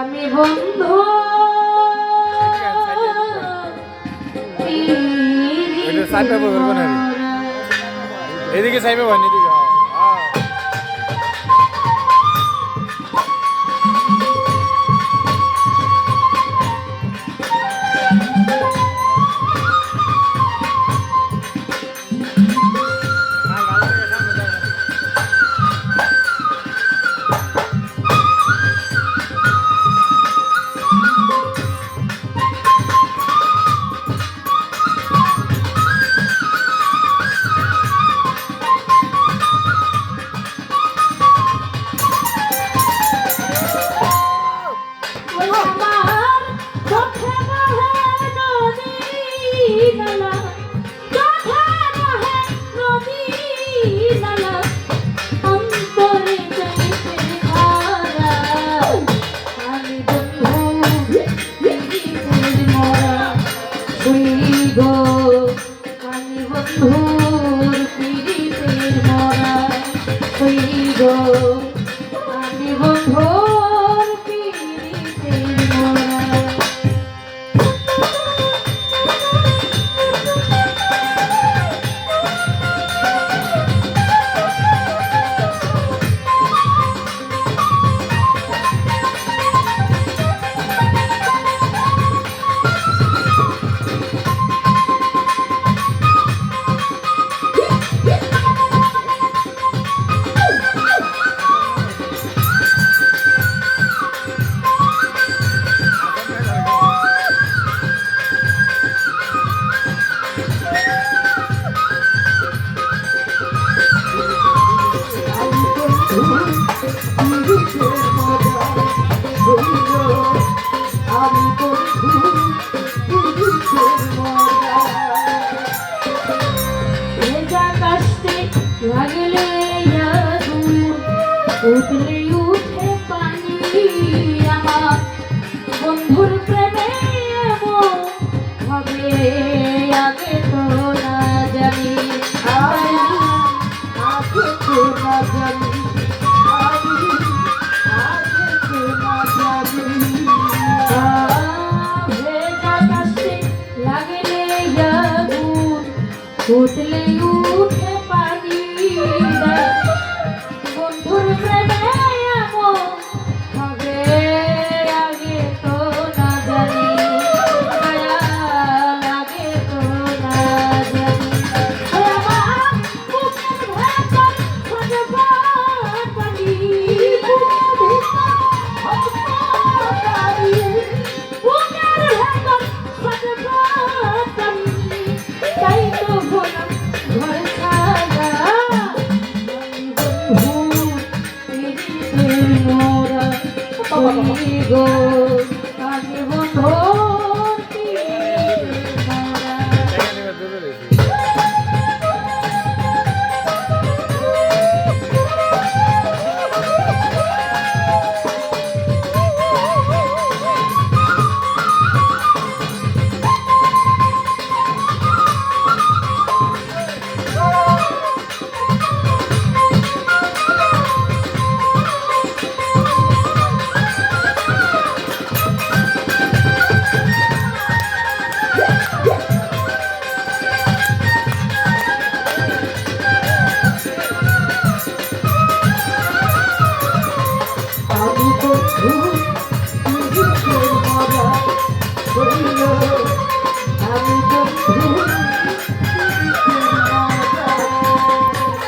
আমি বন্ধু। এদিকে সাইবে বলবেন এদিকে আমি বন্ধু। chegou.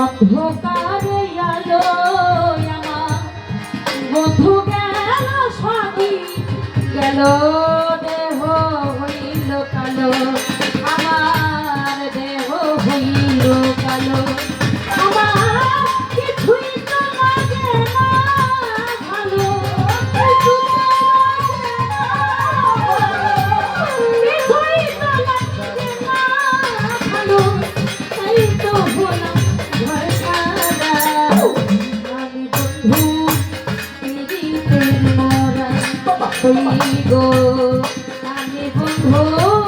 অন্ধকারে আলো আমার বন্ধু গেল সবই গেল দেহ হইল কালো। আমার দেহ হইল কালো। গো। আমি বন্ধু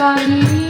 কালি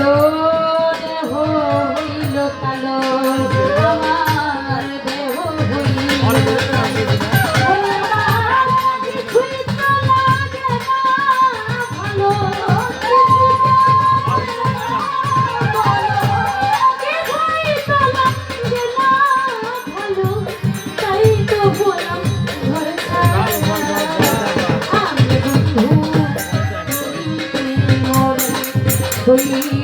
দেহ হইল কালো।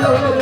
자, 올라가.